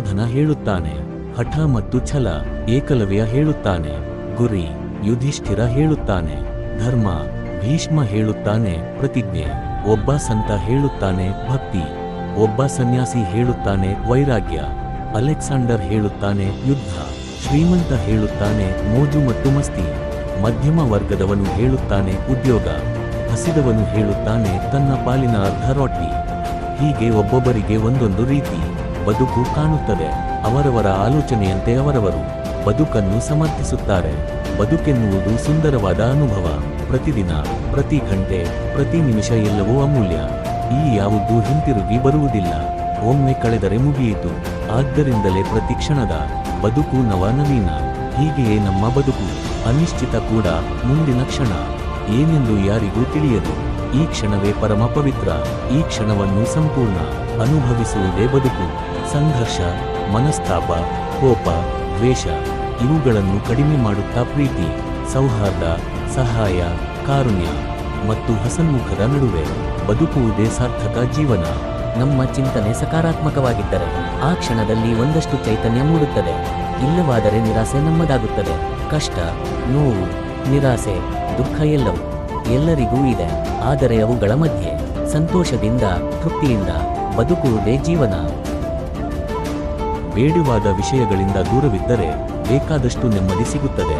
ಧನ ಹೇಳುತ್ತಾನೆ. ಹಠ ಮತ್ತು ಛಲ ಏಕಲವ್ಯ ಹೇಳುತ್ತಾನೆ. ಗುರಿ ಯುಧಿಷ್ಠಿರ ಹೇಳುತ್ತಾನೆ. ಧರ್ಮ ಭೀಷ್ಮ ಹೇಳುತ್ತಾನೆ. ಪ್ರತಿಜ್ಞೆ ಒಬ್ಬ ಸಂತ ಹೇಳುತ್ತಾನೆ. ಭಕ್ತಿ ಒಬ್ಬ ಸನ್ಯಾಸಿ ಹೇಳುತ್ತಾನೆ. ವೈರಾಗ್ಯ ಅಲೆಕ್ಸಾಂಡರ್ ಹೇಳುತ್ತಾನೆ. ಯುದ್ಧ ಶ್ರೀಮಂತ ಹೇಳುತ್ತಾನೆ. ಮೋಜು ಮತ್ತು ಮಸ್ತಿ ಮಧ್ಯಮ ವರ್ಗದವನು ಹೇಳುತ್ತಾನೆ. ಉದ್ಯೋಗ ಹಸಿದವನು ಹೇಳುತ್ತಾನೆ. ತನ್ನ ಪಾಲಿನ ಅರ್ಧ ರೊಟ್ಟಿ ಹೀಗೆ ಒಬ್ಬೊಬ್ಬರಿಗೆ ಒಂದೊಂದು ರೀತಿ ಬದುಕು ಕಾಣುತ್ತದೆ. ಅವರವರ ಆಲೋಚನೆಯಂತೆ ಅವರವರು ಬದುಕನ್ನು ಸಮರ್ಥಿಸುತ್ತಾರೆ. ಬದುಕೆನ್ನುವುದು ಸುಂದರವಾದ ಅನುಭವ. ಪ್ರತಿದಿನ, ಪ್ರತಿ ಗಂಟೆ, ಪ್ರತಿ ನಿಮಿಷ ಎಲ್ಲವೂ ಅಮೂಲ್ಯ. ಈ ಯಾವುದೂ ಹಿಂತಿರುಗಿ ಬರುವುದಿಲ್ಲ. ಒಮ್ಮೆ ಕಳೆದರೆ ಮುಗಿಯಿತು. ಆದ್ದರಿಂದಲೇ ಪ್ರತಿ ಕ್ಷಣದ ಬದುಕು ನವ ನವೀನ. ಹೀಗೆಯೇ ನಮ್ಮ ಬದುಕು. ಅನಿಶ್ಚಿತ ಕೂಡ, ಮುಂದಿನ ಕ್ಷಣ. ಏನೆಂದು ಯಾರಿಗೂ ತಿಳಿಯದು. ಈ ಕ್ಷಣವೇ ಪರಮ ಪವಿತ್ರ. ಈ ಕ್ಷಣವನ್ನು ಸಂಪೂರ್ಣ ಅನುಭವಿಸುವುದೇ ಬದುಕು. ಸಂಘರ್ಷ, ಮನಸ್ತಾಪ, ಕೋಪ, ದ್ವೇಷ ಇವುಗಳನ್ನು ಕಡಿಮೆ ಮಾಡುತ್ತಾ ಪ್ರೀತಿ, ಸೌಹಾರ್ದ, ಸಹಾಯ, ಕಾರುಣ್ಯ ಮತ್ತು ಹಸನ್ಮುಖದ ನಡುವೆ ಬದುಕುವುದೇ ಸಾರ್ಥಕ ಜೀವನ. ನಮ್ಮ ಚಿಂತನೆ ಸಕಾರಾತ್ಮಕವಾಗಿದ್ದರೆ ಆ ಕ್ಷಣದಲ್ಲಿ ಒಂದಷ್ಟು ಚೈತನ್ಯ ಮೂಡುತ್ತದೆ. ಇಲ್ಲವಾದರೆ ನಿರಾಸೆ ನಮ್ಮದಾಗುತ್ತದೆ. ಕಷ್ಟ, ನೋವು, ನಿರಾಸೆ, ದುಃಖ ಎಲ್ಲವೂ ಎಲ್ಲರಿಗೂ ಇದೆ. ಆದರೆ ಅವುಗಳ ಮಧ್ಯೆ ಸಂತೋಷದಿಂದ, ತೃಪ್ತಿಯಿಂದ ಬದುಕುವುದೇ ಜೀವನ. ಬೇಡವಾದ ವಿಷಯಗಳಿಂದ ದೂರವಿದ್ದರೆ ಬೇಕಾದಷ್ಟು ನೆಮ್ಮದಿ ಸಿಗುತ್ತದೆ.